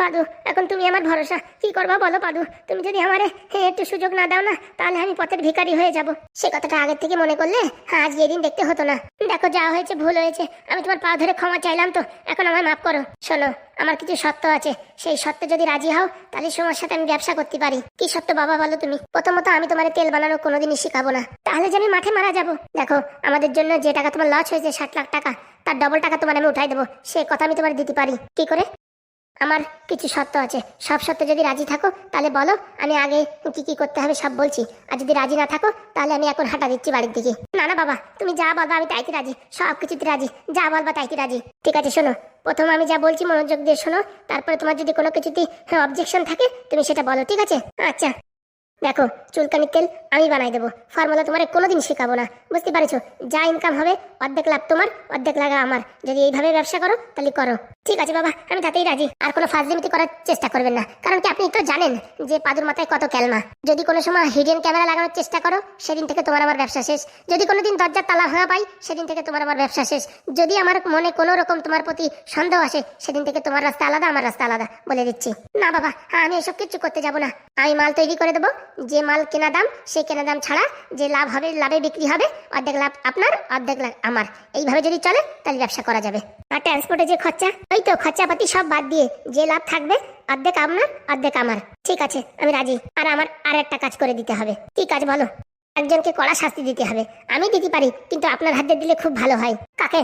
পাদু, এখন তুমি আমার ভরসা। কি করবা বলো পাদু? তুমি যদি আমারে একটু সুযোগ না দাও না, তাহলে আমি পথের ভিখারি হয়ে যাব। সে কথাটা আগের থেকে মনে করলে হ্যাঁ আজ এদিন দেখতে হতো না। দেখো, যা হয়েছে ভুল হয়েছে। আমি তোমার পা ধরে ক্ষমা চাইলাম তো। এখন আমায় মাফ করো। শোনো, আমার কিছু সত্য আছে। সেই সত্যে যদি রাজি হও, তাহলে সময় সাথে আমি ব্যবসা করতে পারি। কি সত্য বাবা বলো তুমি? প্রথমত আমি তোমার তেল বানানো কোনোদিনই শিখাবো না। তাহলে যে আমি মাঠে মারা যাব। দেখো, আমাদের জন্য যে টাকা তোমার লস হয়েছে, ষাট লাখ টাকা, তার ডবল টাকা তোমার আমি উঠাই দেবো। সে কথা আমি তোমার দিতে পারি। কি করে? আমার কিছু শর্ত আছে। সব শর্ত যদি রাজি থাকো, তাহলে বলো, আমি আগে কি কি করতে হবে সব বলছি। আর যদি রাজি না থাকো, তাহলে আমি এখন হাঁটা দিচ্ছি বাড়ির দিকে। না না, বাবা, তুমি যা বলবা আমি তাইতে রাজি। সব কিছুতে রাজি। যা বলবা তাইতে রাজি। ঠিক আছে, শোনো। প্রথম আমি যা বলছি মনোযোগ দিয়ে শোনো। তারপরে তোমার যদি কোনো কিছুতে অবজেকশন থাকে, তুমি সেটা বলো, ঠিক আছে? আচ্ছা। দেখো, চুলকানির তেল আমি বানাই দেবো। ফর্মুলা তোমার কোনোদিন শেখাবো না। বুঝতে পারছ? যা ইনকাম হবে, অর্ধেক লাভ তোমার, অর্ধেক লাগা আমার। যদি এইভাবে ব্যবসা করো, তাহলে করো। ঠিক আছে বাবা, আমি তাতেই রাজি। আর কোনো ফাজলিমিতি করার চেষ্টা করবেন না। কারণ কি আপনি তো জানেন যে পাদুর মাথায় কত ক্যালমা। যদি কোনো সময় হিডেন ক্যামেরা লাগানোর চেষ্টা করো, সেদিন থেকে তোমার আমার ব্যবসা শেষ। যদি কোনোদিন দরজার তালা ভাঙা পাই, সেদিন থেকে তোমার আমার ব্যবসা শেষ। যদি আমার মনে কোনো রকম তোমার প্রতি সন্দেহ আসে, সেদিন থেকে তোমার রাস্তা আলাদা, আমার রাস্তা আলাদা, বলে দিচ্ছি। না বাবা, আমি এসব কিছু করতে যাব না। আমি মাল তৈরি করে দেবো যে মাল কেনা দাম সেই কেনা দাম ছাড়া যে লাভ হবে, লাভে বিক্রি হবে, অর্ধেক লাভ আপনার, অর্ধেক লাভ আমার। এইভাবে যদি চলে, তাহলে ব্যবসা করা যাবে। আর ট্রান্সপোর্টে যে খরচা, ওই তো খরচাপাতি সব বাদ দিয়ে যে লাভ থাকবে, অর্ধেক আপনার, অর্ধেক আমার। ঠিক আছে, আমি রাজি। আর আমার আর একটা কাজ করে দিতে হবে। কি কাজ বলো? একজনকে কড়া শাস্তি দিতে হবে। আমি দিতে পারি, কিন্তু আপনার হাতে দিলে খুব ভালো হয়। কাকে?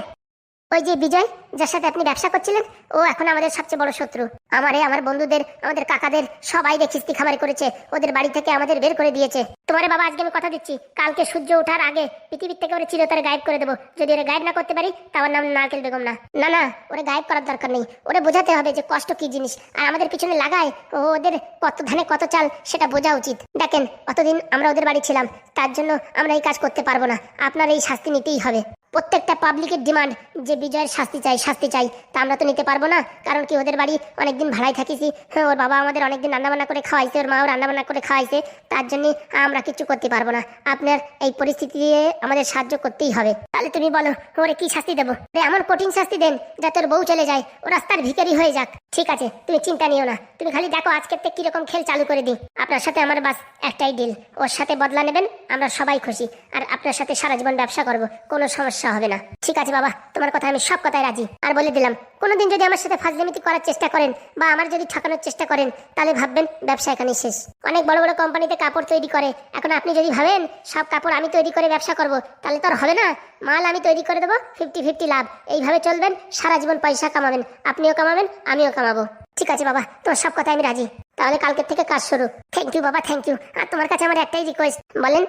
ওই যে বিজয়, যার সাথে আপনি ব্যবসা করছিলেন, ও এখন আমাদের সবচেয়ে বড় শত্রু। আমারে, আমার বন্ধুদের, আমাদের কাকাদের, সবাই খিস্তি খামারি করেছে, ওদের বাড়ি থেকে আমাদের বের করে দিয়েছে। তোমারে বাবা, আজকে আমি কথা দিচ্ছি। কালকে সূর্য ওঠার আগে পৃথিবীর থেকে ওরে চিরতরে গায়েব করে দেবো। যদি ওরে গায়েব না করতে পারি, তার নাম নারকেল বেগম না। না না, ওরে গায়েব করার দরকার নেই। ওরে বোঝাতে হবে যে কষ্ট কি জিনিস। আর আমাদের পিছনে লাগায়, ও ওদের কত ধানে কত চাল, সেটা বোঝা উচিত। দেখেন, অতদিন আমরা ওদের বাড়ি ছিলাম। তার জন্য আমরা এই কাজ করতে পারব না। আপনার এই শাস্তি নিতেই হবে। প্রত্যেকটা পাবলিকের ডিমান্ড যে বিজয়ের শাস্তি চাই শাস্তি চাই তা আমরা তো নিতে পারব না। কারণ কি ওদের বাড়ি অনেকদিন ভাড়ায় থাকিছি হ্যাঁ, ওর বাবা আমাদের অনেকদিন রান্নাবান্না করে খাওয়াইছে ওর মাও রান্নাবান্না করে খাওয়াইছে। তার জন্য আমরা কিছু করতে পারব না। আপনার এই পরিস্থিতি দিয়ে আমাদের সাহায্য করতেই হবে। তাহলে তুমি বলো ওরে কি শাস্তি দেবো? এমন কঠিন শাস্তি দেন যাতে ওর বউ চলে যায় ও রাস্তার ভিখারি হয়ে যাক। ঠিক আছে তুমি চিন্তা নিও না। তুমি খালি দেখো আজকের থেকে কীরকম খেল চালু করে দিই। আপনার সাথে আমার বাস একটাই ডিল ওর সাথে বদলা নেবেন আমরা সবাই খুশি। আর আপনার সাথে সারা জীবন ব্যবসা করব কোনো সমস্যা হবে না। ঠিক আছে বাবা, তোমার কথা আমি সব কথায় রাজি। আর বলে দিলাম, কোনোদিন যদি আমার সাথে ফাজলিমিতি করার চেষ্টা করেন বা আমার যদি ঠকানোর চেষ্টা করেন, তাহলে ভাববেন ব্যবসা এখানেই শেষ। অনেক বড় বড় কোম্পানিতে কাপড় তৈরি করে। এখন আপনি যদি ভাবেন, সব কাপড় আমি তৈরি করে ব্যবসা করব, তাহলে তো আর হবে না। মাল আমি তৈরি করে দেবো, ফিফটি ফিফটি লাভ। এইভাবে চলবেন, সারা জীবন পয়সা কামাবেন। আপনিও কামাবেন, আমিও কামাবো। ঠিক আছে বাবা, তোমার সব কথা আমি রাজি। তাহলে কালকের থেকে কাজ শুরু। থ্যাংক ইউ বাবা থ্যাংক ইউ আর তোমার কাছে আমার একটাই রিকোয়েস্ট বলেন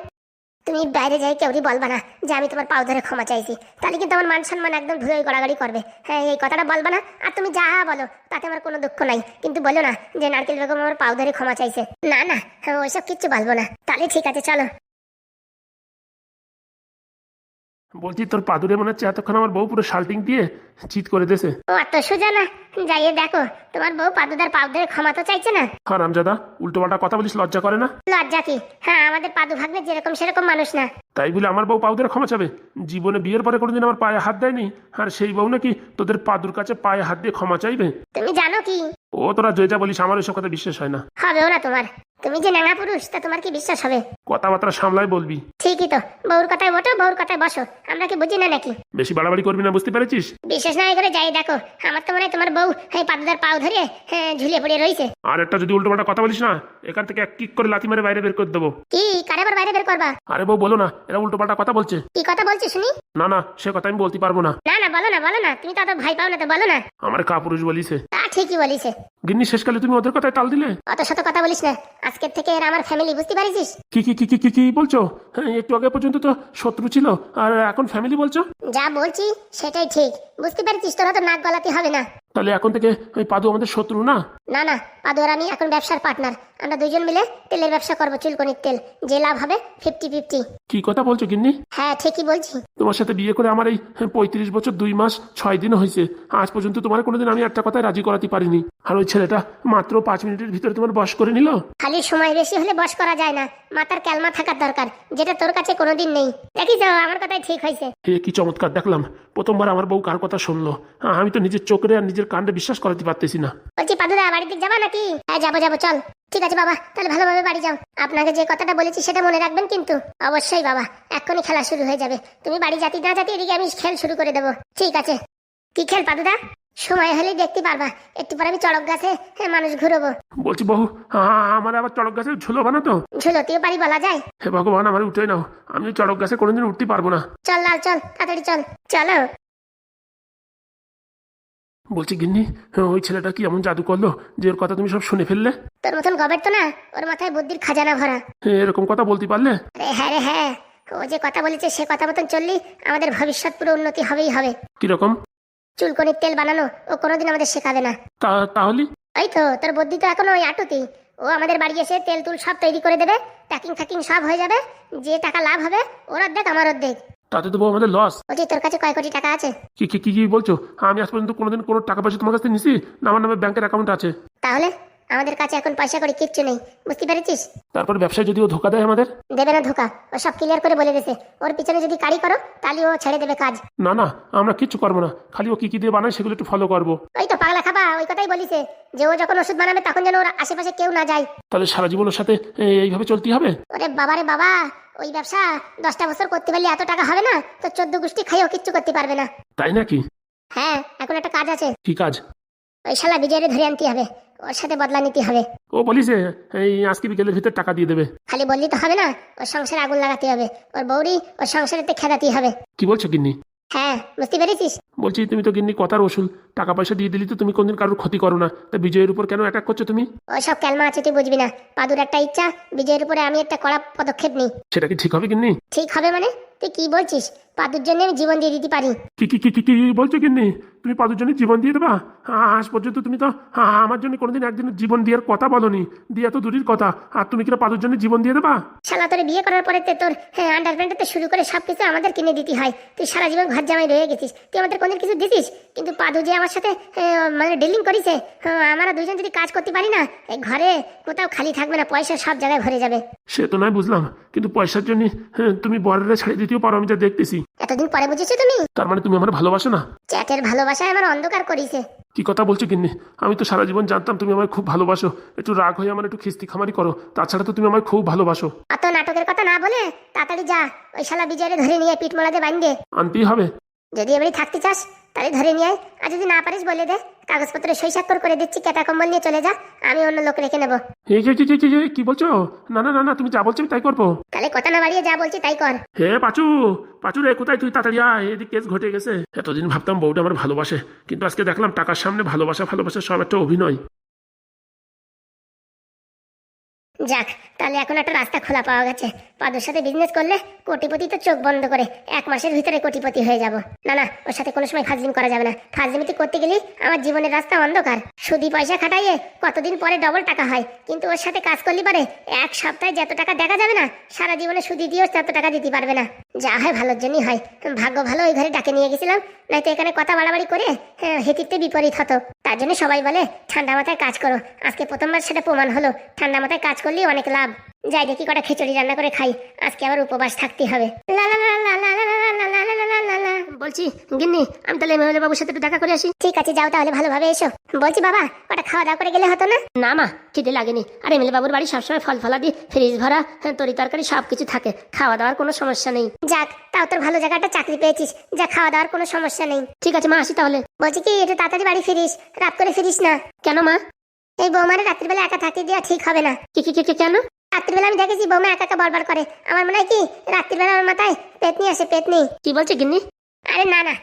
তুমি বাইরে যাই কেউরি বলবা না যে আমি তোমার পাও ধরে ক্ষমা চাইছি। তাহলে কিন্তু আমার মান সম্মান একদম ধুয়ে গড়াগড়ি করবে। হ্যাঁ এই কথাটা বলবা না আর তুমি যা বলো তাতে আমার কোনো দুঃখ নাই। কিন্তু বলো না যে নারকেল বেগম আমার পাও ধরে ক্ষমা চাইছে। না না হ্যাঁ, ওইসব কিচ্ছু বলব না। তাহলে ঠিক আছে চলো। বলছি তোর পাদুরে মনে হচ্ছে এতক্ষণ আমার বউ পুরো শাল্টিং দিয়ে চিট করে দেছে ও এত সোজা না যাইয়ে দেখো তোমার বউ পাদুদার পাও ধরে ক্ষমা তো চাইছে না? হারামজাদা উল্টো পাল্টা কথা বলিস লজ্জা করে না? লজ্জা কি? হ্যাঁ আমাদের পাদু ভাগ্নে যেরকম সেরকম মানুষ না। তাই বলে আমার বউ পাউদের ক্ষমা চাবে। জীবনে বিয়ের পরে কোনোদিন আমার পায়ে হাত দেয়নি। আর সেই বউ নাকি তোদের পাদুর কাছে পায়ে হাত দিয়ে ক্ষমা চাইবে? তুমি জানো কি? ও তোরা যে যা বলিস আমার ওইসব কথা বিশ্বাস হয় না। হবেও না তোমার। তুমি যে ন্যাঙা পুরুষ তা তোমার কি বিশ্বাস হবে? কথাবার্তা সামলাই বলবি। ঠিকই তো। বউর কথায় ওঠো বউর কথায় বসো। আমরা কি বুঝি না নাকি? বেশি বাড়াবাড়ি করবি না বুঝতে পেরেছিস? বিশেষ না করে যাই দেখো। আমার তো মনে হয় তোমার বউ এই পাদুদার পাও ধরে হ্যাঁ ঝুলিয়ে পড়ে রয়েছে। আর একটা যদি উল্টো পাল্টা কথা বলিস না এখান থেকে এক কিক করে লাথি মেরে বাইরে বের করে দেবো। কি? কারে আবার বাইরে বের করবা? আরে বউ বলো না এরা উল্টো পাল্টা কথা বলছে। কি কথা বলছি শুনি? না না সে কথা আমি বলতে পারব না। না না বলো না বলো না। তুমি তো অত ভাই পাও না তো বলো না। আমার কাপুরুষ বলিছে। তা ঠিকই বলিছে। গিন্নি শেষকালে তুমি ওদের কথায় তাল দিলে? অত শত কথা বলিস না। আজকের থেকে এরা আমার ফ্যামিলি বুঝতে পারিস কি কি কি কি কি বলছো? হ্যাঁ, একটু আগে পর্যন্ত তো শত্রু ছিল আর এখন ফ্যামিলি বলছো? যা বলছি সেটাই ঠিক। বুঝতে পারছিস তোরা তো নাক গলাতে হবে না। তাহলে এখন থেকে ওই পাদু আমাদের শত্রু না? না না পাদু আর আমি এখন ব্যবসার পার্টনার আমরা দুজন মিলে তেলের ব্যবসা করব চুলকনির তেল। যে লাভ হবে ফিফটি ফিফটি কি কথা বলছো গিন্নি? হ্যাঁ ঠিকই বলছি। তোমার সাথে বিয়ে করে আমার এই পঁয়ত্রিশ বছর দুই মাস ছয় দিন হয়েছে। আজ পর্যন্ত তোমার কোনোদিন আমি একটা কথায় রাজি করাতে পারিনি। আর ওই ছেলেটা মাত্র পাঁচ মিনিটের ভিতরে তোমার বস করে নিল? খালি সময় বেশি হলে বস করা যায় না। মাথার ক্যালমা থাকার দরকার যেটা তোর কাছে কোনোদিন নেই। দেখিস আমার কথাই ঠিক হয়েছে। কি চমৎকার দেখলাম। প্রথমবার আমার বউ কার কথা শুনলো। আমি তো নিজের চোখে আর নিজের নিজের কাণ্ডে বিশ্বাস করাতে পারতেছি না। বলছি পাদুদা বাড়ির দিক যাবা নাকি? হ্যাঁ যাব যাব চল। ঠিক আছে বাবা তাহলে ভালোভাবে বাড়ি যাও। আপনাকে যে কথাটা বলেছি সেটা মনে রাখবেন কিন্তু? অবশ্যই বাবা এক্ষুনি খেলা শুরু হয়ে যাবে। তুমি বাড়ি যাতে না যাতে এদিকে আমি খেল শুরু করে দেবো। ঠিক আছে। কি খেল পাদুদা? সময় হলেই দেখতে পারবা। একটু পরে আমি চড়ক গাছে হ্যাঁ, মানুষ ঘুরবো। বলছি বহু আমার আবার চড়ক গাছে ঝুলো বানা তো। ঝুলতেও পারি বলা যায়? হে ভগবান আমার উঠে নাও। আমি চড়ক গাছে কোনোদিন উঠতে পারব না। চল লাল চল তাড়াতাড়ি চল। চলো। বলছি গিন্নি ওই ছেলেটা কি এমন জাদু করল যে ওর কথা তুমি সব শুনে ফেললে? তোর মতন গবের তো না ওর মাথায় বুদ্ধির খাজানা ভরা। এরকম কথা বলতে পারলে? আরে হ্যাঁ রে হ্যাঁ। ও যে কথা বলেছে সে কথা মতন চললি আমাদের ভবিষ্যৎ পুরো উন্নতি হবেই হবে। কীরকম চুলকনির তেল বানানো ও কোনোদিন আমাদের শেখাবে না। তা তাহলে? ওই তো তোর বুদ্ধি তো এখনও ওই আটুতি। ও আমাদের বাড়ি এসে তেল তুল সব তৈরি করে দেবে প্যাকিং ফ্যাকিং সব হয়ে যাবে যে টাকা লাভ হবে ওর অর্ধেক আমার অর্ধেক। তাতে তো বউ আমাদের লস বলছি তোর কাছে কয় কোটি টাকা আছে? কি কি কি কি বলছো? আমি আজ পর্যন্ত কোনোদিন কোনো টাকা পয়সা তোমার কাছ থেকে নিছি না আমার নামে ব্যাংকের অ্যাকাউন্ট আছে। তাহলে? আমাদের কাছে এখন পয়সা করে কিচ্ছু নেই। বুঝতে পেরেছিস? তারপর ব্যবসায় যদি ও ধোকা দেয় আমাদের? দেবে না ধোকা। ও সব ক্লিয়ার করে বলে দিয়েছে। ওর পিছনে যদি কাড়ি করো তাহলে ও ছেড়ে দেবে কাজ। না না আমরা কিচ্ছু করব না। খালি ও কি কি দিয়ে বানায় সেগুলো একটু ফলো করব। ওই তো ওই কথাই বলিছে যে ও যখন ওষুধ বানাবে তখন যেন ওর আশেপাশে কেউ না যায়। তাহলে সারা জীবন ওর সাথে এইভাবে চলতে হবে? ওরে বাবারে বাবা ওই ব্যবসা দশটা বছর করতে পারলে এত টাকা হবে না তো চোদ্দ গোষ্ঠী খাইও কিচ্ছু করতে পারবে না। তাই নাকি? হ্যাঁ এখন একটা কাজ আছে। কি কাজ? ওই শালা বিজয়রে ধরে আনতে হবে ওর সাথে বদলা নিতে হবে। ও বলিছে এই আজকে বিকেলের ভিতর টাকা দিয়ে দেবে। খালি বললি তো হবে না ওর সংসারে আগুন লাগাতে হবে ওর বৌরি ওর সংসারেতে খেদাতে হবে। কি বলছো গিন্নি? হ্যাঁ বুঝতে পেরেছিস? বলছি তুমি তো গিন্নি কথার ওসুল টাকা পয়সা দিয়ে দিলি তো তুমি কোনদিন কারোর ক্ষতি করো না। তা বিজয়ের উপর কেন অ্যাটাক করছ তুমি? ওই সব ক্যালমা আছে তুই বুঝবি না। পাদুর একটা ইচ্ছা বিজয়ের উপরে আমি একটা কড়া পদক্ষেপ নিই। সেটা কি ঠিক হবে গিন্নি? ঠিক হবে মানে? তুই কি বলছিস? পাদুর জন্য আমি জীবন দিয়ে দিতে পারি। কি কি কি কি কি বলছো গিন্নি? তুমি পাদুর জন্য জীবন দিয়ে দেবা? আজ পর্যন্ত তুমি তো আমার জন্য কোনোদিন একদিনের জীবন দেওয়ার কথা বলনি। দিয়ে তো দূরের কথা। আর তুমি কিনা পাদুর জন্য জীবন দিয়ে দেবা? শালা তোর বিয়ে করার পরে তোর হ্যাঁ আন্ডারপ্যান্ট তো শুরু করে সব কিছু আমাদের কিনে দিতে হয়। তুই সারা জীবন ঘর জামাই রয়ে গেছিস। তুই আমাদের কোনদিন কিছু দিছিস? কিন্তু পাদু যে আমার সাথে মানে ডিলিং করিছে হ্যাঁ, আমরা দুজন যদি কাজ করতে পারি না ঘরে কোথাও খালি থাকবে না পয়সা সব জায়গায় ভরে যাবে। সে তো নয় বুঝলাম কিন্তু পয়সার জন্য হ্যাঁ, তুমি বরেরা ছেড়ে দিতেও পারো আমি যা দেখতেছি। এতদিন পরে বুঝেছ তুমি? তার মানে তুমি আমার ভালোবাসো না? চ্যাটের ভালোবাসায় আমার অন্ধকার করিছে। কি কথা বলছো গিন্নি? আমি তো সারা জীবন জানতাম তুমি আমায় খুব ভালোবাসো। একটু রাগ হয়ে আমার একটু খিস্তি খামারি করো। তাছাড়া তো তুমি আমায় খুব ভালোবাসো। অত নাটকের কথা না বলে তাড়াতাড়ি যা ওই শালা বিজয়রে ধরে নিয়ে পিঠ মোলাতে বান্ধে আনতেই হবে। যদি এবারে থাকতে চাস তাহলে ধরে নিয়ে আয় আর যদি না পারিস বলে দে। কাগজপত্রে সই স্বাক্ষর করে দিচ্ছি কেটা কম্বল নিয়ে চলে যা আমি অন্য লোক রেখে নেব। এই যে যে- যে- যে- যে- কি বলছো? না না না না তুমি যা বলছো আমি তাই করব। তাহলে কথা না বাড়িয়ে যা বলছি তাই কর। হে পাচু পাচু রে কোথায় তুই? তাড়াতাড়ি আয় এদিক কেস ঘটে গেছে। এতদিন ভাবতাম বউটা আমার ভালোবাসে কিন্তু আজকে দেখলাম টাকার সামনে ভালোবাসা ভালোবাসা সব একটা অভিনয়। যাক, তাহলে এখন একটা রাস্তা খোলা পাওয়া গেছে। পাদুর সাথে বিজনেস করলে কোটিপতি তো চোখ বন্ধ করে, এক মাসের ভিতরে কোটিপতি হয়ে যাব। না না, ওর সাথে কোনো সময় ফাজলিম করা যাবে না। ফাজলিমিতি করতে গেলেই আমার জীবনের রাস্তা অন্ধকার। সুদি পয়সা খাটাইয়ে কতদিন পরে ডবল টাকা হয়? কিন্তু ওর সাথে কাজ করলে পারে এক সপ্তাহে যত টাকা দেখা যাবে না, সারা জীবনে সুদি দিয়েও তত টাকা দিতে পারবে না। যা হয় ভালোর জন্যই হয় ভাগ্য ভালো ওই ঘরে ডাকে নিয়ে গেছিলাম নয়তো এখানে কথা বাড়াবাড়ি করে হ্যাঁ, হেতিতে বিপরীত হতো তার জন্য সবাই বলে ঠান্ডা মাথায় কাজ করো আজকে প্রথমবার সেটা প্রমাণ হলো ঠান্ডা মাথায় কাজ করলেই অনেক লাভ যাই দেখি কটা খিচুড়ি রান্না করে খাই আজকে আবার উপবাস থাকতে হবে লা লা লা লা লা লা লা লা লা লা লা। বলছি গিন্নি আমি তাহলে এমএলএ বাবুর সাথে একটু দেখা করে আসি। ঠিক আছে যাও তাহলে ভালোভাবে এসো। বলছি বাবা ওটা খাওয়া দাওয়া করে গেলে হতো না? না মা খিদে লাগেনি। আর এমএলএ বাবুর বাড়ি সবসময় ফল ফলাদি ফ্রিজ ভরা হ্যাঁ, তরি তরকারি সব কিছু থাকে। খাওয়া দাওয়ার কোনো সমস্যা নেই। যাক তাও তোর ভালো জায়গাটা চাকরি পেয়েছিস। যা খাওয়া দাওয়ার কোনো সমস্যা নেই। ঠিক আছে মা আসি তাহলে। বলছি কি একটু তাড়াতাড়ি বাড়ি ফিরিস। রাত করে ফিরিস না। কেন মা? এই বৌমারে রাত্রিবেলা একা থাকতে দেওয়া ঠিক হবে না। কি কি কি কি কেন? রাত্রিবেলা আমি দেখেছি বৌমা একা একা বরবার করে। আমার মনে হয় কি রাত্রিবেলা আমার মাথায় পেতনি আসে পেতনি। কি বলছে গিন্নি? আরে না না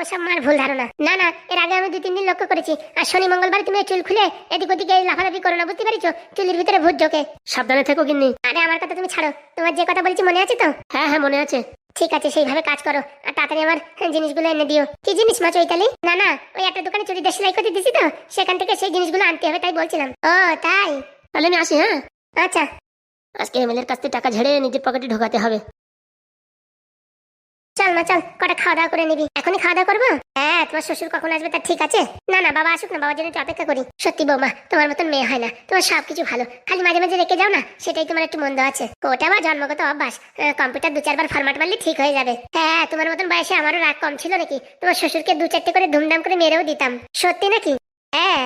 ওসব মার ভুল ধারণা। না না এর আগে আমি দুই তিন দিন লক্ষ্য করেছি। আর শনি মঙ্গলবার তুমি চুল খুলে এদিক ওদিকে লাফালাফি করো না বুঝতে পারিছো? চুলের ভিতরে ভূত ঢোকে। সাবধানে থেকো গিন্নি। আরে আমার কথা তুমি ছাড়ো। তোমার যে কথা বলছি মনে আছে তো? হ্যাঁ হ্যাঁ মনে আছে। ঠিক আছে সেইভাবে কাজ করো। আর তাড়াতাড়ি আমার জিনিসগুলো এনে দিও। কি জিনিস মা চৈতালি? না না ওই একটা দোকানে চুড়িদার সেলাই করতে দিছি তো সেখান থেকে সেই জিনিসগুলো আনতে হবে তাই বলছিলাম। ও তাই? তাহলে আমি আসি হ্যাঁ? আচ্ছা। আজকে এমএলএর কাছ থেকে টাকা ঝেড়ে নিজের পকেটে ঢোকাতে হবে। চল, মা, চল, কটা খাওয়া দাওয়া করে নিবি। এখনই খাওয়া দাওয়া করব? হ্যাঁ তোমার শ্বশুর কখন আসবে তা ঠিক আছে? না না, বাবা আসুক না, বাবার জন্য একটু অপেক্ষা করি। সত্যি বৌমা, তোমার মতন মেয়ে হয় না। তোমার সব কিছু ভালো। খালি মাঝে মাঝে রেখে যাও না, সেটাই তোমার একটু মন্দ আছে। ওটা বা জন্মগত অভ্যাস। কম্পিউটার দু চারবার ফরম্যাট মারলে ঠিক হয়ে যাবে। হ্যাঁ তোমার মতন বয়সে আমারও রাগ কম ছিল নাকি? তোমার শ্বশুরকে দু চারটে করে ধুমধাম করে মেরেও দিতাম। সত্যি নাকি? হ্যাঁ।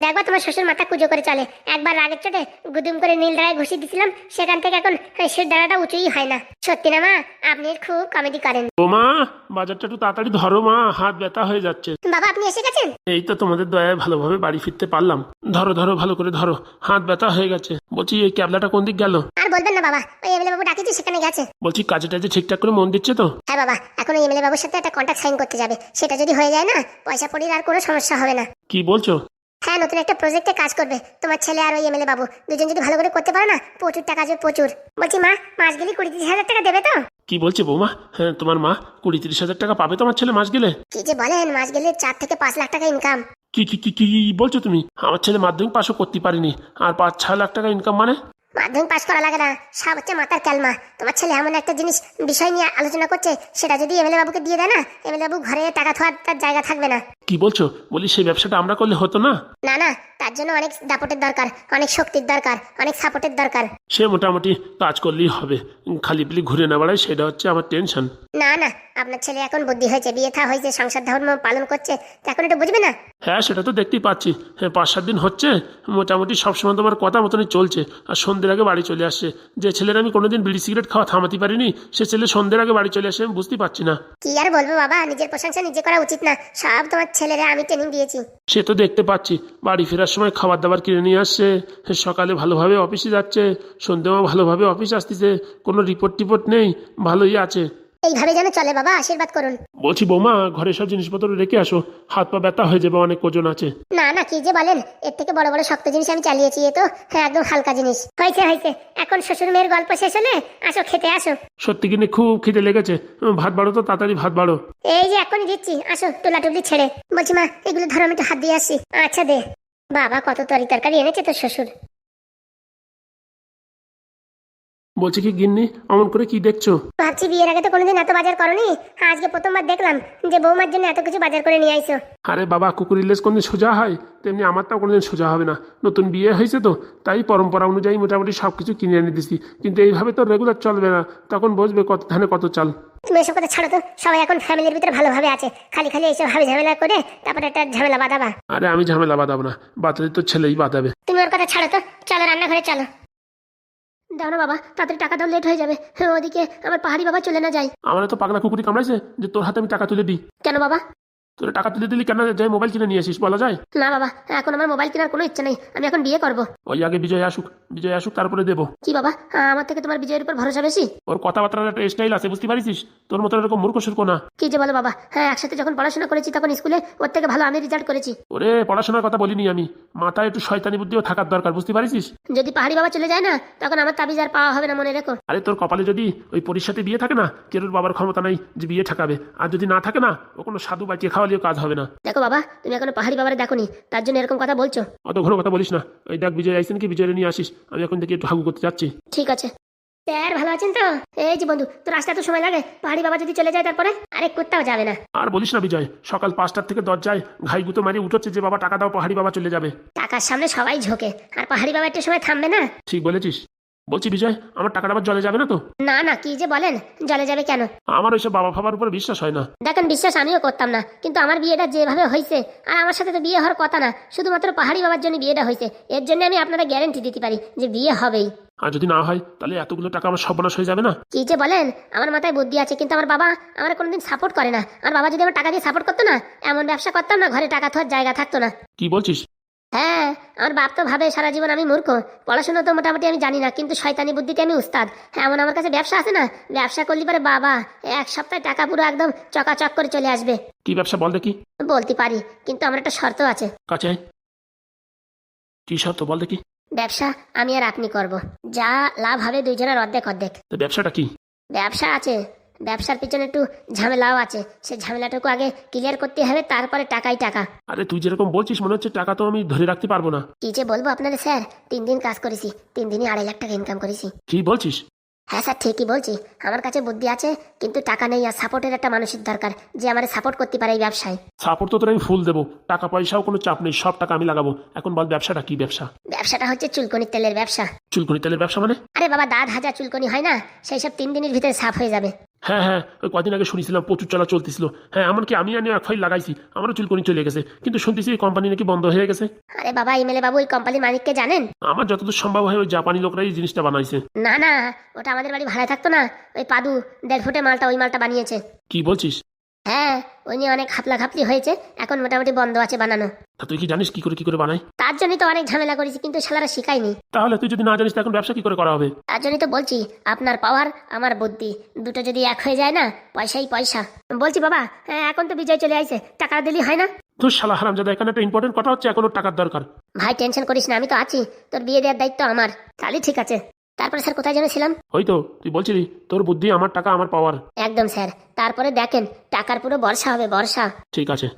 দেখবা তোমার শ্বশুর মাথা কুজো করে চলে। একবার রাগের চোটে গুদুম করে নীল দাঁড়ায় ঘুষি দিছিলাম সেখান থেকে এখন সে দাঁড়াটা উঁচুই হয় না। সত্যি না মা? আপনি খুব কমেডি করেন। ও মা বাজারটা একটু তাড়াতাড়ি ধরো মা হাত ব্যথা হয়ে যাচ্ছে। বাবা আপনি এসে গেছেন? এই তো তোমাদের দয়ায় ভালোভাবে বাড়ি ফিরতে পারলাম। ধরো ধরো ভালো করে ধরো। হাত ব্যথা হয়ে গেছে। বলছি এই ক্যাবলাটা কোন দিক গেল? আর বলবেন না বাবা ওই এমএলএ বাবু ডাকিছি সেখানে গেছে। বলছি কাজে টাজে ঠিকঠাক করে মন দিচ্ছে তো? হ্যাঁ বাবা এখন ওই এমএলএ বাবুর সাথে একটা কন্ট্যাক্ট সাইন করতে যাবে। সেটা যদি হয়ে যায় না পয়সা পড়ির আর কোনো সমস্যা হবে না। কি বলছো? হ্যাঁ নতুন একটা প্রজেক্টে কাজ করবে। তোমার ছেলে আর ওই এমএলএ বাবু দুজন যদি ভালো করে করতে পারো না প্রচুর টাকা আসবে প্রচুর। বলছি মা মাস গেলে কুড়ি তিরিশ হাজার টাকা দেবে তো? কি বলছে বৌমা? হ্যাঁ তোমার মা কুড়ি তিরিশ হাজার টাকা পাবে তোমার ছেলে মাস গেলে? কি যে বলেন মাস গেলে চার থেকে পাঁচ লাখ টাকা ইনকাম কি কি কি কি বলছো তুমি? আমার ছেলে মাধ্যমিক পাশও করতে পারিনি। আর পাঁচ ছ লাখ টাকা ইনকাম মানে? মাধ্যমিক পাস করা লাগে না। সব হচ্ছে মাথার ক্যালমা। তোমার ছেলে এমন একটা জিনিস বিষয় নিয়ে আলোচনা করছে সেটা যদি এমএলএ বাবুকে দিয়ে দেয় না এমএলএ বাবু ঘরে টাকা থোয়ার তার জায়গা থাকবে না। কি বলছো? বলি সেই ব্যবসাটা আমরা করলে হতো না? না না তার জন্য অনেক দাপটের দরকার অনেক শক্তির দরকার অনেক সাপোর্টের দরকার। সে মোটামুটি কাজ করলেই হবে। খালি পিলি ঘুরে না বেড়ায় সেটা হচ্ছে আমার টেনশন না না আপনার ছেলে এখন বুদ্ধি হয়েছে বিয়ে থা হয়েছে সংসার ধর্ম পালন করছে তো এখন এটা বুঝবে না? হ্যাঁ সেটা তো দেখতেই পাচ্ছি। হ্যাঁ পাঁচ সাত দিন হচ্ছে মোটামুটি সবসময় তোমার কথা মতনই চলছে। আর সন্ধ্যের আগে বাড়ি চলে আসছে। যে ছেলের আমি কোনোদিন বিড়ি সিগারেট খাওয়া থামাতে পারিনি সে ছেলে সন্ধ্যের আগে বাড়ি চলে আসে আমি বুঝতে পারছি না। কি আর বলব বাবা নিজের প্রশংসা নিজে করা উচিত না। সব তোমার ছেলেরা আমি ট্রেনিং দিয়েছি। সে তো দেখতে পাচ্ছি বাড়ি ফেরার সময় খাবার দাবার কিনে নিয়ে আসছে। সকালে ভালোভাবে অফিসে যাচ্ছে সন্ধ্যেও ভালোভাবে অফিস আসতেছে কোনো রিপোর্ট টিপোর্ট নেই ভালোই আছে। এইভাবে যেন চলে বাবা আশীর্বাদ করুন। বলছি বৌমা ঘরে সব জিনিসপত্র রেখে আসো। হাত পা ব্যথা হয়ে যাবে অনেক ওজন আছে। না না কি যে বলেন এর থেকে বড় বড় শক্ত জিনিস আমি চালিয়েছি এ তো হ্যাঁ একদম হালকা জিনিস। হয়েছে হয়েছে এখন শ্বশুর মেয়ের গল্প শেষ হলে আসো খেতে আসো। সত্যি কিনে খুব খিদে লেগেছে। ভাত বাড়ো তো তাড়াতাড়ি ভাত বাড়ো। এই যে এখনই দিচ্ছি আসো টুলা টুলি ছেড়ে। বলছি মা এগুলো ধরো আমি একটু হাত দিয়ে আসি। আচ্ছা দে। বাবা কত তরি তরকারি এনেছে তোর শ্বশুর। বলছি কি গিন্নি অমন করে কি দেখছ? ভাবছি বিয়ের আগে তো কোনোদিন এত বাজার করনি। আজকে প্রথমবার দেখলাম যে বৌমার জন্য এত কিছু বাজার করে নিয়ে আইছো। আরে বাবা কুকুরের লেস কোনদিন সোজা হয়? তেমনি আমার আমারটাও কোনোদিন সোজা হবে না। নতুন বিয়ে হয়েছে তো তাই পরম্পরা অনুযায়ী মোটামুটি সব কিছু কিনে এনে দিছি। কিন্তু এইভাবে তো রেগুলার চলবে না। তখন বসবে কত ধানে কত চাল। তুমি এসব কথা ছাড়ো তো। সবাই এখন ফ্যামিলির ভিতরে ভালোভাবে আছে। খালি খালি এইসব ভাবে ঝামেলা করে তারপরে একটা ঝামেলা বাঁধাবা। আরে আমি ঝামেলা বাঁধাবো না। বাতালে তো ছেলেই বাঁধাবে। তুমি ওর কথা ছাড়ো তো। চলো রান্নাঘরে চলো। দাও না বাবা তাড়াতাড়ি টাকা দাও লেট হয়ে যাবে। হ্যাঁ, ওদিকে আমার পাহাড়ি বাবা চলে না যায়। আমার তো পাগলা কুকুরি কামড়াইছে যে তোর হাতে আমি টাকা তুলে দিই। কেন বাবা? তোর টাকা তুলে দিলি কেন যাই মোবাইল কিনে নিয়ে আসিস বলা যায়। না বাবা এখন আমার মোবাইল কেনার কোনো ইচ্ছা নেই। আমি এখন বিয়ে করব। ওই আগে বিজয় আসুক বিজয় আসুক তারপরে দেবো। কি বাবা আমার থেকে তোমার বিজয়ের উপর ভরসা বেশি? ওর কথাবার্তার একটা স্টাইল আছে বুঝতে পারিস? তোর মতো এরকম মূর্খ সুর্খ না। কি যে বলো বাবা হ্যাঁ একসাথে যখন পড়াশোনা করেছি তখন স্কুলে ওর থেকে ভালো আমি রেজাল্ট করেছি। ওরে পড়াশোনার কথা বলিনি আমি। মাথায় একটু শয়তানি বুদ্ধিও থাকার দরকার বুঝতে পারিস? যদি পাহাড়ি বাবা চলে যায় না তখন আমার তাবিজ আর পাওয়া হবে না মনে রেখো। আরে তোর কপালে যদি ওই পরির সাথে বিয়ে থাকে না কেরুর বাবার ক্ষমতা নাই যে বিয়ে ঠেকাবে। আর যদি না থাকে না ও কোনো সাধু বাঁচিয়ে খাওয়ালেও কাজ হবে না। দেখো বাবা তুমি এখনও পাহাড়ি বাবারে দেখোনি তার জন্য এরকম কথা বলছো। অত ঘন কথা বলিস না। ওই দেখ বিজয় আইসেন কি? বিজয় নিয়ে আসিস। আমি এখন থেকে একটু হাগু করতে যাচ্ছি। ঠিক আছে। স্যার ভালো আছেন তো? এই যে বন্ধু তোর আসতে তো সময় লাগে। পাহাড়ি বাবা যদি চলে যায় তারপরে? আরে কোথাও যাবে না। আর বলিস না বিজয় সকাল পাঁচটার থেকে দরজায় ঘাই গুতো মারিয়ে উঠোচ্ছে যে বাবা টাকা দাও পাহাড়ি বাবা চলে যাবে। টাকার সামনে সবাই ঝোঁকে। আর পাহাড়ি বাবা একটা সময় থামবে না? ঠিক বলেছিস। বলছি বিজয় আমার টাকাটা আবার জলে যাবে না তো? না না কি যে বলেন? জলে যাবে কেন? আমার ওইসব বাবা ফাবার উপরে বিশ্বাস হয় না। দেখেন বিশ্বাস আমিও করতাম না। কিন্তু আমার বিয়েটা যেভাবে হয়েছে আর আমার সাথে তো বিয়ে হওয়ার কথা না শুধুমাত্র পাহাড়ি বাবার জন্য বিয়েটা হয়েছে এর জন্য আমি আপনারা গ্যারেন্টি দিতে পারি যে বিয়ে হবেই। আর যদি না হয় তাহলে এতগুলো টাকা আমার সর্বনাশ হয়ে যাবে না? কি যে বলেন আমার মাথায় বুদ্ধি আছে কিন্তু আমার বাবা আমার কোনোদিন সাপোর্ট করে না। আর বাবা যদি আমার টাকা দিয়ে সাপোর্ট করতো না এমন ব্যবসা করতাম না ঘরে টাকা থাকার জায়গা থাকতো না। কি বলছিস? হ্যাঁ আমার বাপ তো ভাবে সারা জীবন আমি মূর্খ। পড়াশোনা তো মোটামুটি আমি জানি না কিন্তু শয়তানি বুদ্ধিতে আমি উস্তাদ। হ্যাঁ এমন আমার কাছে ব্যবসা আছে না? ব্যবসা করলে পরে বাবা এক সপ্তাহে টাকা পুরো একদম চকাচক করে চলে আসবে। কি ব্যবসা বল দেখি। বলতে পারি কিন্তু আমার একটা শর্ত আছে। কাছে কি শর্ত বল দেখি। ব্যবসা আমি আর আপনি করব। যা লাভ হবে দুইজনের অর্ধেক অর্ধেক। তো ব্যবসাটা কি? ব্যবসা আছে। ব্যবসার পিছনে একটু ঝামেলাও আছে। সে ঝামেলাটুকু আগে ক্লিয়ার করতে হবে তারপরে টাকাই টাকা। আরে তুই যেরকম বলছিস মনে হচ্ছে টাকা তো আমি ধরে রাখতে পারব না। কি যে বলব আপনাদের স্যার? তিন দিন কাজ করেছি তিন দিনই আড়াই লাখ টাকা ইনকাম করেছি। কি বলছিস? হ্যাঁ স্যার ঠিকই বলছি। আমার কাছে বুদ্ধি আছে কিন্তু টাকা নেই আর সাপোর্টের একটা মানুষের দরকার যে আমার সাপোর্ট করতে পারে এই ব্যবসায়। সাপোর্ট তো তোর আমি ফুল দেবো। টাকা পয়সাও কোনো চাপ নেই সব টাকা আমি লাগাবো। এখন বল ব্যবসাটা কি ব্যবসা? ব্যবসাটা হচ্ছে চুলকনির তেলের ব্যবসা। চুলকুনি তেলের ব্যবসা মানে? আরে বাবা দাঁত হাজার চুলকনি হয় না সেই সব তিন দিনের ভিতরে সাফ হয়ে যাবে। হ্যাঁ হ্যাঁ ওই কদিন আগে শুনেছিলাম প্রচুর চলা চলতেছিল। হ্যাঁ এমনকি আমি আনি এক ফাইল লাগাইছি আমারও চুলকুনি চলে গেছে। কিন্তু শুনতেছি এই কোম্পানি নাকি বন্ধ হয়ে গেছে। আরে বাবা এমএলএ বাবু ওই কোম্পানির মালিককে জানেন? আমার যতদূর সম্ভব হয় ওই জাপানি লোকরাই এই জিনিসটা বানাইছে। না না ওটা আমাদের বাড়ি ভাড়া থাকতো না। ওই পাদু দেড় ফুটে মালটা ওই মালটা বানিয়েছে। কি বলছিস? হ্যাঁ ওই নিয়ে অনেক খাপলা খাপলি হয়েছে এখন মোটামুটি বন্ধ আছে বানানো। তা তুই কি জানিস কি করে কি করে বানাই তার জন্যই তো অনেক ঝামেলা করেছি কিন্তু শালারা শিখায়নি। তাহলে তুই যদি না জানিস তো এখন ব্যবসা কি করে করা হবে? তার জন্যই তো বলছি আপনার পাওয়ার আমার বুদ্ধি দুটো যদি এক হয়ে যায় না পয়সাই পয়সা। বলছি বাবা হ্যাঁ এখন তো বিজয় চলে আইছে টাকা দিলি হয় না? তোর শালা হারাম যাদা এখানে একটা ইম্পর্টেন্ট কথা হচ্ছে এখন ওর টাকার দরকার। ভাই টেনশন করিস না আমি তো আছি তোর বিয়ে দেওয়ার দায়িত্ব আমার। তাহলে ঠিক আছে। তারপরে স্যার কোথায় যেন ছিলাম? ওই তো তুই বলছিলি তোর বুদ্ধি আমার টাকা আমার পাওয়ার একদম স্যার। তারপরে দেখেন টাকার পুরো বর্ষা হবে বর্ষা। ঠিক আছে।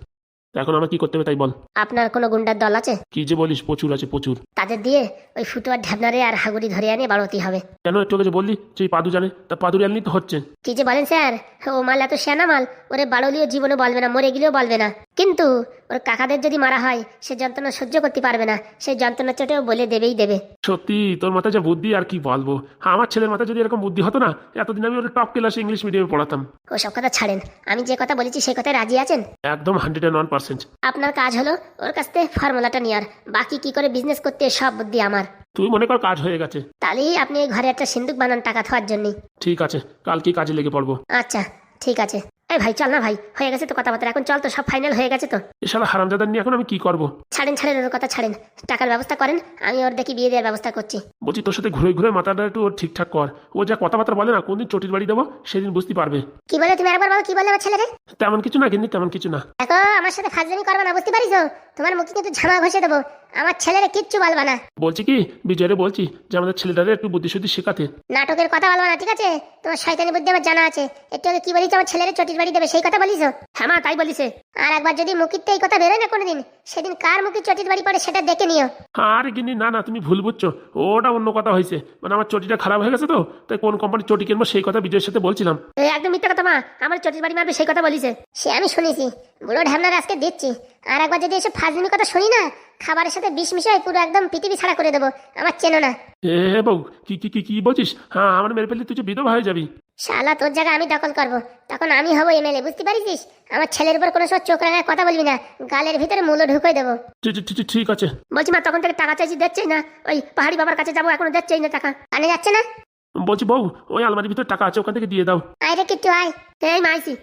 এখন আমার কি করতে হবে তাই বল। আপনার কোনো গুন্ডার দল আছে? কি যে বলিস প্রচুর আছে প্রচুর। তাদের দিয়ে ওই ফুটুয়ার ঢ্যাবনারে আর হাগুড়ি ধরে আনিয়ে বাড়তি হবে। কেন একটু আগে যে বললি এই পাদু জানে তা পাদু জানলি তো হচ্ছে। কি যে বলেন স্যার ও মাল এত সেনা মাল ওরে বাড়লিও জীবনে বলবে না মরে গেলেও বলবে না। কিন্তু ওর কাকাদের যদি মারা হয় সে যন্ত্রণা সহ্য করতে পারবে না সেই যন্ত্রণা চোটেও বলে দেবেই দেবে। সত্যি তোর মাথায় যা বুদ্ধি আর কি বলব? আমার ছেলের মাথায় যদি এরকম বুদ্ধি হতো না এতদিন আমি ওর টপ ক্লাসে ইংলিশ মিডিয়ামে পড়াতাম। ও সব কথা ছাড়েন আমি যে কথা বলেছি সেই কথায় রাজি আছেন? একদম হান্ড্রেড অ্যান্ড ওয়ান পার্সেন্ট আপনার কাজ হলো ওর কাছ থেকে ফর্মুলাটা নেওয়ার। বাকি কি করে বিজনেস করতে সব বুদ্ধি আমার। তুই মনে কর কাজ হয়ে গেছে। তাহলে আপনি এই ঘরে একটা সিন্দুক বানান টাকা থাকার জন্য। ঠিক আছে কাল কি কাজে লেগে পড়ব। আচ্ছা ঠিক আছে। এই ভাই চল না ভাই হয়ে গেছে তো কথাবার্তা এখন চল তো সব ফাইনাল হয়ে গেছে তো। এছাড়া হারামজাদার নিয়ে এখন আমি কি করব? ছাড়েন ছাড়েন ওর কথা ছাড়েন। টাকার ব্যবস্থা করেন আমি ওর দেখি বিয়ে দেওয়ার ব্যবস্থা করছি। বলছি তোর সাথে ঘুরে ঘুরে মাথাটা একটু ওর ঠিকঠাক কর। ও যা কথাবার্তা বলে না কোনদিন চটির বাড়ি দেবো সেদিন বুঝতে পারবে। কি বলে তুমি একবার বলো কি বলে আমার ছেলেরে? তেমন কিছু না কিন্তু তেমন কিছু না। দেখো আমার সাথে ফাজলামি করবে না বুঝতে পারিস তোমার মুখে কিন্তু ঝামা ঘষে দেবো। আমার ছেলেরে কিচ্ছু বলবা না। বলছি কি? বিজয়রে বলছি যে আমাদের ছেলেটারে একটু বুদ্ধি শুদ্ধি শেখাতে। নাটকের কথা বলবা না ঠিক আছে? তোমার শয়তানি বুদ্ধি আমার জানা আছে। একটু আগে কি বলিস আমার ছেলেরে চটির বাড়ি দেবে? সেই কথা বলিস হ্যাঁ মা তাই বলিছে। আর একবার যদি মুখিতে এই কথা বেরোয় না কোনোদিন সেদিন কার মুখে চটির বাড়ি পড়ে সেটা দেখে নিও। আর গিনি না না তুমি ভুল বুঝছ। ওটা অন্য কথা হয়েছে। মানে আমার চটিটা খারাপ হয়ে গেছে তো। তাই কোন কোম্পানির চটি কিনবো সেই কথা বিজয়ের সাথে বলছিলাম। এই একদম মিথ্যা কথা মা। আমার চটির বাড়ি মারবে সেই কথা বলিছে। সে আমি শুনেছি। বুড়ো ঢ্যামনার আজকে দিচ্ছি। আর একবার যদি এসব ফাজলিমি কথা শুনি না খাবারের সাথে বিষ মিশাই পুরো একদম পৃথিবী ছাড়া করে দেবো। আমার চেনো না। এ বউ কি কি কি কি বলছিস? হ্যাঁ আমার মেরে ফেললে তুই যে বিধবা হয়ে যাবি। শালা তোর জায়গা আমি দখল করব। তখন আমি হব এমএলএ বুঝতে পারিস আমার ছেলের উপর কোনো সময় চোখ রাখায় কথা বলবি না। গালের ভিতরে মূল্য ঢুকে দেবো। ঠিক- আছে। বলছি মা তখন থেকে টাকা চাইছি দিচ্ছেই না? ওই পাহাড়ি বাবার কাছে যাব এখনও দিচ্ছেই না টাকা। কানে যাচ্ছে না? বলছি বউ ওই আলমারির ভিতরে টাকা আছে ওখান থেকে দিয়ে দাও। আয় রে কিট্টু আয়। এই মাইছি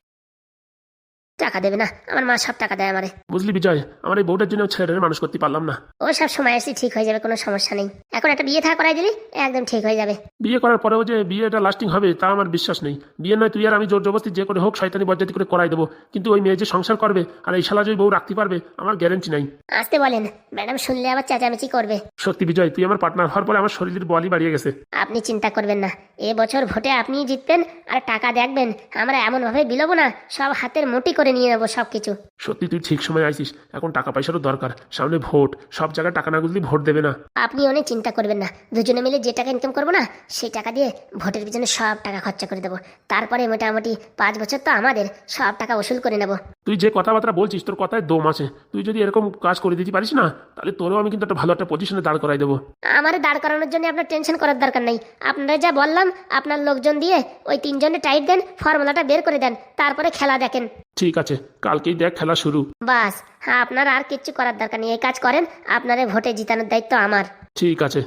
টাকা দেবে না। আমার মা সব টাকা দেয় আমারে। বুঝলি বিজয় আমার এই বউটার জন্য ছেলেটারে মানুষ করতে পারলাম না। ও সব সময় এসে ঠিক হয়ে যাবে কোনো সমস্যা নেই। এখন একটা বিয়ে থা করাই দিলি একদম ঠিক হয়ে যাবে। বিয়ে করার পরেও যে বিয়েটা লাস্টিং হবে তা আমার বিশ্বাস নেই। বিয়ে নয় তুই আর আমি জোর জবস্তি যে করে হোক শয়তানি বজ্জাতি করে করাই দেবো। কিন্তু ওই মেয়ে যে সংসার করবে আর এই শালা যে বউ রাখতে পারবে আমার গ্যারেন্টি নাই। আসতে বলেন ম্যাডাম শুনলে আবার চেঁচামেচি করবে। সত্যি বিজয় তুই আমার পার্টনার হওয়ার পরে আমার শরীরের বলই বাড়িয়ে গেছে। আপনি চিন্তা করবেন না। এ বছর ভোটে আপনিই জিতবেন আর টাকা দেখবেন আমরা এমনভাবে বিলবো না সব হাতের মুটি করে নিয়ে যাব সব কিছু সত্যি তুই ঠিক সময় আসিস এখন টাকা পয়সারও দরকার। সামনে ভোট। সব জায়গায় টাকা না গুলি ভোট দেবে না। আপনি অনেক চিন্তা করবেন না। দুজনে মিলে যে টাকা ইনকাম করব না সেই টাকা দিয়ে ভোটের পিছনে সব টাকা খরচা করে দেবো। তারপরে মোটামুটি পাঁচ বছর তো আমাদের সব টাকা ওসুল করে নেব। তুই যে কথাবার্তা বলছিস তোর কথায় দম আছে। তুই যদি এরকম কাজ করে দিতে পারিস না তাহলে তোরও আমি কিন্তু একটা ভালো একটা পজিশনে দাঁড় করাই দেবো। আমার দাঁড় করানোর জন্য আপনার টেনশন করার দরকার নেই। আপনারা যা বললাম আপনার লোকজন দিয়ে ওই তিনজনে টাইট দেন ফর্মুলাটা বের করে দেন তারপরে খেলা দেখেন। ঠিক আছে কালকেই দেখ খেলা শুরু। বাস হ্যাঁ আপনার আর কিচ্ছু করার দরকার নেই। এই কাজ করেন আপনারে ভোটে জিতানোর দায়িত্ব আমার। ঠিক আছে।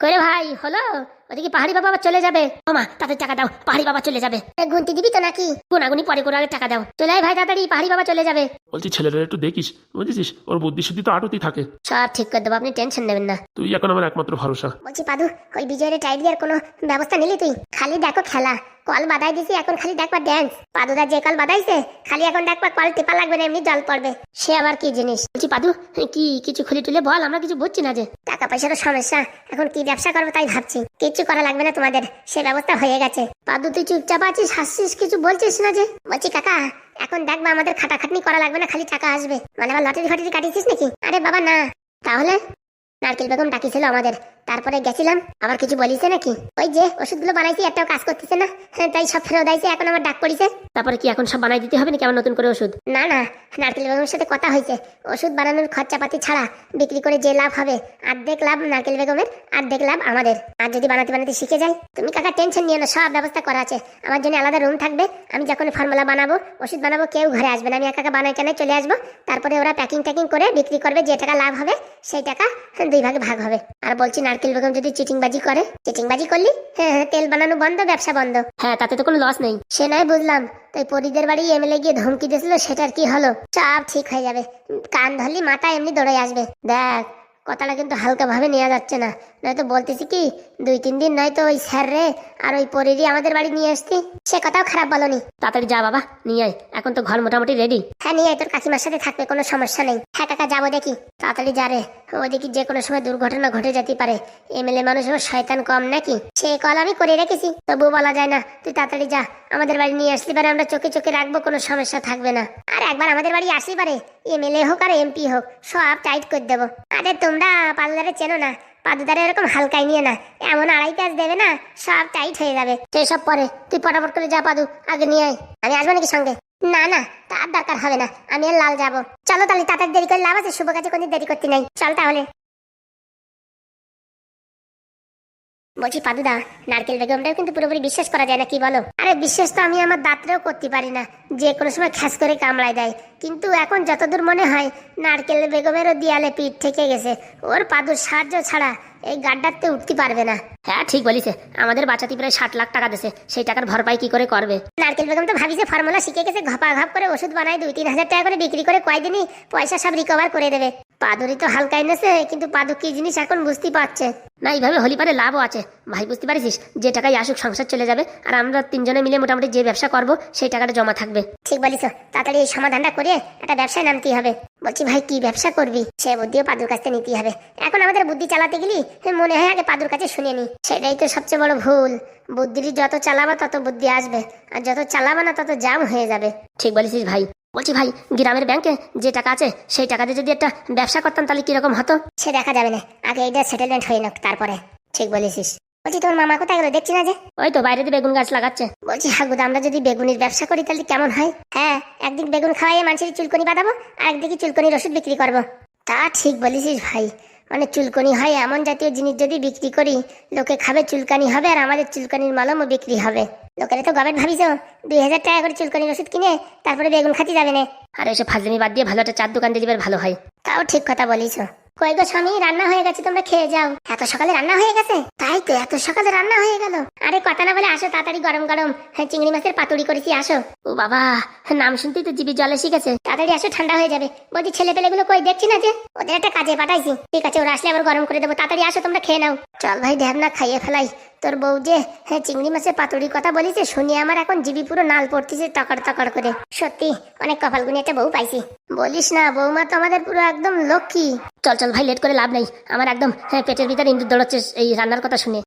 করে ভাই হলো? ওদিকে পাহাড়ি বাবা আবার চলে যাবে। ও মা তাদের টাকা দাও পাহাড়ি বাবা চলে যাবে। গুনতি দিবি তো নাকি? গুনাগুনি পরে করে আগে টাকা দাও। চলে আয় ভাই তাড়াতাড়ি পাহাড়ি বাবা চলে যাবে। বলছি ছেলেটা একটু দেখিস বুঝেছিস? ওর বুদ্ধি শুদ্ধি তো আটতি থাকে। সব ঠিক করে দেবো আপনি টেনশন নেবেন না। তুই এখন আমার একমাত্র ভরসা। বলছি পাদু ওই বিজয়ের টাইট দেওয়ার কোনো ব্যবস্থা নিলি তুই? খালি দেখো খেলা। কল বাদাই দিছি এখন খালি দেখবা ড্যান্স পাদুদা যে কল বাদাইছে খালি এখন দেখবা কল টিপা লাগবে না এমনি জল পড়বে। সে আবার কি জিনিস? বলছি পাদু কি কিছু খুলে টুলে বল আমরা কিছু বুঝছি না যে। টাকা পয়সারও সমস্যা এখন কি ব্যবসা করব তাই ভাবছি। কিচ্ছু করা লাগবে না তোমাদের। সে ব্যবস্থা হয়ে গেছে। পাদু, তুই চুপচাপ আছিস? হাসছিস কিছু? বলছিস না যে? বলছি, কাকা, এখন দেখবা আমাদের খাটাখাটনি করা লাগবে না, খালি টাকা আসবে। মানে আবার লটারি ফটারি কাটিয়েছিস নাকি? আরে বাবা, না। তাহলে নারকেল বেগম ডাকিছিল আমাদের। তারপরে গেছিলাম আবার কিছু বলিছে নাকি? ওই যে ওষুধগুলো বানাইছি একটাও কাজ করতেছে না হ্যাঁ, তাই সব ফেরত আইছে এখন আমার ডাক পড়িছে। তারপরে কি এখন সব বানাই দিতে হবে নাকি আমার নতুন করে ওষুধ? না না নারকেল বেগমের সাথে কথা হয়েছে। ওষুধ বানানোর খরচাপাতি ছাড়া বিক্রি করে যে লাভ হবে অর্ধেক লাভ নারকেল বেগমের অর্ধেক লাভ আমাদের। আর যদি বানাতে বানাতে শিখে যাই তুমি কাকা টেনশন নিও না সব ব্যবস্থা করা আছে। আমার জন্য আলাদা রুম থাকবে আমি যখন ফর্মুলা বানাবো ওষুধ বানাবো কেউ ঘরে আসবে না আমি একা বানাই কেনায় চলে আসব। তারপরে ওরা প্যাকিং ট্যাকিং করে বিক্রি করবে যে টাকা লাভ হবে সেই টাকা দুই ভাগে ভাগ হবে। আর বলছি নারকেল বেগম যদি চিটিংবাজি করে চিটিংবাজি করলি? হ্যাঁ হ্যাঁ তেল বানানো বন্ধ ব্যবসা বন্ধ। হ্যাঁ তাতে তো কোনো লস নেই। সে নয় বুঝলাম। তাই পরিদের বাড়ি এমএলএ গিয়ে ধমকি দিয়েছিল সেটার কি হলো? সব ঠিক হয়ে যাবে। কান ধরলি মাথা এমনি দৌড়ে আসবে। দেখ কথাটা কিন্তু হালকা ভাবে নেওয়া যাচ্ছে না। নয়তো বলতেছি কি দুই তিন দিন নয়তো ওই স্যার রে আর ওই পরিরই আমাদের বাড়ি নিয়ে আসতি। সে কথাও খারাপ বলনি। তাড়াতাড়ি যা বাবা নিয়ে আয়। এখন তো ঘর মোটামুটি রেডি হ্যাঁ নিয়ে আয়, তোর কাকিমার সাথে থাকবে কোনো সমস্যা নেই। হ্যাঁ কাকা যাব দেখি। তাড়াতাড়ি যা রে। ওই দেখি যে কোনো সময় দুর্ঘটনা ঘটে যেতে পারে। এমএলএ মানুষ আবার শয়তান কম নাকি? সে কল আমি করে রেখেছি তবু বলা যায় না। তুই তাড়াতাড়ি যা। আমাদের বাড়ি নিয়ে আসলি পারে আমরা চোখে চোখে রাখব কোনো সমস্যা থাকবে না। আর একবার আমাদের বাড়ি আসলি পারে। এমএলএ হোক আর এমপি হোক, সব টাইট করে দেবো। আরে তোমরা পার্লারে চেনো না, পাদুদারে এরকম হালকাই নিয়ে না। এমন আড়াই কাজ দেবে না, সব টাইট হয়ে যাবে। সেসব পরে, তুই পটাপট করে যা পাদু, আগে নিয়ে আয়। আমি আসব নাকি সঙ্গে? না না, তার দরকার হবে না, আমি আর লাল যাব। চলো তাহলে, তাড়াতাড়ি দেরি করে লাভ আছে, শুভ কাজে কোনো দেরি করতে নাই। চল তাহলে। বলছি পাদুদা নারকেল বেগমটাও কিন্তু পুরোপুরি বিশ্বাস করা যায় না কি বলো? আরে বিশ্বাস তো আমি আমার দাঁতরেও করতে পারি না। যে কোনো সময় খ্যাস করে কামড়ায় দেয়। কিন্তু এখন যতদূর মনে হয় নারকেল বেগমেরও দেয়ালে পিঠ থেকে গেছে। ওর পাদুর সাহায্য ছাড়া এই গাড্ডাতে উঠতে পারবে না। হ্যাঁ ঠিক বলিছে। আমাদের বাঁচাতে প্রায় ষাট লাখ টাকা দিছে। সেই টাকার ভরপাই কি করে করবে? নারকেল বেগম তো ভাবিছে ফর্মুলা শিখে গেছে ঘপা ঘপ করে ওষুধ বানায় দুই তিন হাজার টাকা করে বিক্রি করে কয়দিনই পয়সা সব রিকভার করে দেবে। পাদুরি তো হালকা এনেছে কিন্তু পাদু কি জিনিস এখন বুঝতে পারছে? না এইভাবে হলি পারে লাভও আছে। ভাই বুঝতে পারিস যে টাকায় আসুক সংসার চলে যাবে আর আমরা তিনজনে মিলে মোটামুটি যে ব্যবসা করব সেই টাকাটা জমা থাকবে। ঠিক বলিস তাড়াতাড়ি এই সমাধানটা করে একটা ব্যবসায় নামতেই হবে। বলছি ভাই কি ব্যবসা করবি? সে বুদ্ধিও পাদুর কাছে নিতেই হবে। এখন আমাদের বুদ্ধি চালাতে গেলি মনে হয় আগে পাদুর কাছে শুনে নি। সেটাই তো সবচেয়ে বড় ভুল। বুদ্ধির যত চালাবা তত বুদ্ধি আসবে। আর যত চালাবা না তত জাম হয়ে যাবে। ঠিক বলেছিস ভাই। বলছি ভাই গ্রামের ব্যাংকে যে টাকা আছে সেই টাকাতে যদি একটা ব্যবসা করতাম তাহলে কীরকম হতো? সে দেখা যাবে না। আগে এইটা সেটেলমেন্ট হয়ে নাক তারপরে। ঠিক বলেছিস। বলছি তোর মামা কোথায় গেলো? দেখছি না যে। ওই তো বাইরে দিয়ে বেগুন গাছ লাগাচ্ছে। বলছি হাগুদা আমরা যদি বেগুনির ব্যবসা করি তাহলে কেমন হয়? হ্যাঁ একদিন বেগুন খাওয়াইয়ে মানুষের চুলকনি বাঁধাবো আর একদিকে চুলকনির ওষুধ বিক্রি করব। তা ঠিক বলেছিস ভাই। মানে চুলকনি হয় এমন জাতীয় জিনিস যদি বিক্রি করি লোকে খাবে চুলকানি হবে আর আমাদের চুলকানির মালমও বিক্রি হবে। লোকেরা তো গবেট ভাবিস দুই হাজার টাকা করে চুলকানির ওষুধ কিনে তারপরে বেগুন খাতে যাবে না। আর এসে ফাজলামি বাদ দিয়ে ভালো একটা চার দোকান দিয়ে ভালো হয়। তাও ঠিক কথা বলিস কই গো স্বামী রান্না হয়ে গেছে তোমরা খেয়ে যাও। এত সকালে রান্না হয়ে গেছে? তাই তো এত সকালে রান্না হয়ে গেল। আরে কথা না বলে আসো তাড়াতাড়ি গরম গরম। হ্যাঁ, চিংড়ি মাছের পাতুরি করেছি আসো। ও বাবা নাম শুনতেই তো জিবি জলে শিখেছে। তাড়াতাড়ি আসো ঠান্ডা হয়ে যাবে। বলছি ছেলে পেলেগুলো কই দেখছি না যে? ওদের একটা কাজে পাঠাইছি। ঠিক আছে ওরা আসলে আবার গরম করে দেবো। তাড়াতাড়ি আসো তোমরা খেয়ে নাও। চল ভাই না খাইয়ে ফেলাই। তোর বউ যে হ্যাঁ চিংড়ি মাছের পাতুরির কথা বলিছে, শুনে আমার এখন জিবি পুরো নাল পড়তেছে, টকর টকর করে। সত্যি, অনেক কপালগুনি একটা বউ পাইছি। বলিস না বৌমা তো আমাদের পুরো একদম লক্ষ্মী। চল চল ভাই, লেট করে লাভ নেই। আমার একদম হ্যাঁ পেটের ভিতরে ইন্দুর দৌড়চ্ছে এই রান্নার কথা শুনে।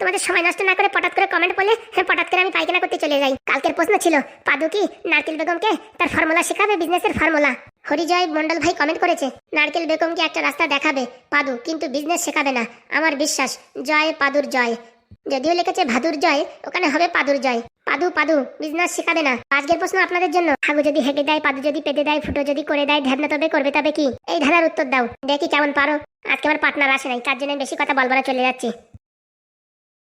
তোমাদের সময় নষ্ট না করে পটাত করে কমেন্ট করলে হ্যাঁ পটাত করে আমি পায়খানা করতে চলে যাই। কালকের প্রশ্ন ছিল পাদু কি নারকেল বেগমকে তার ফর্মুলা শেখাবে বিজনেসের ফর্মুলা হরিজয় মন্ডল ভাই কমেন্ট করেছে, নারকেল বেগমকে একটা রাস্তা দেখাবে, পাদু, কিন্তু বিজনেস শেখাবে না। আমার বিশ্বাস, জয় পাদুর জয়। যদিও লিখেছে ভাদুর জয়, ওখানে হবে পাদুর জয়। পাদু পাদু, বিজনেস শেখাবে না। আজকের প্রশ্ন আপনাদের জন্য। হাগু যদি হেঁটে দেয়, পাদু যদি পেতে দেয়, ফুটো যদি করে দেয় ধ্যান তবে করবে, তবে কি? এই ধারার উত্তর দাও। দেখি কেমন পারো। আজকে আমার পার্টনার আসে নাই, তার জন্য বেশি কথা বলবার চলে যাচ্ছি।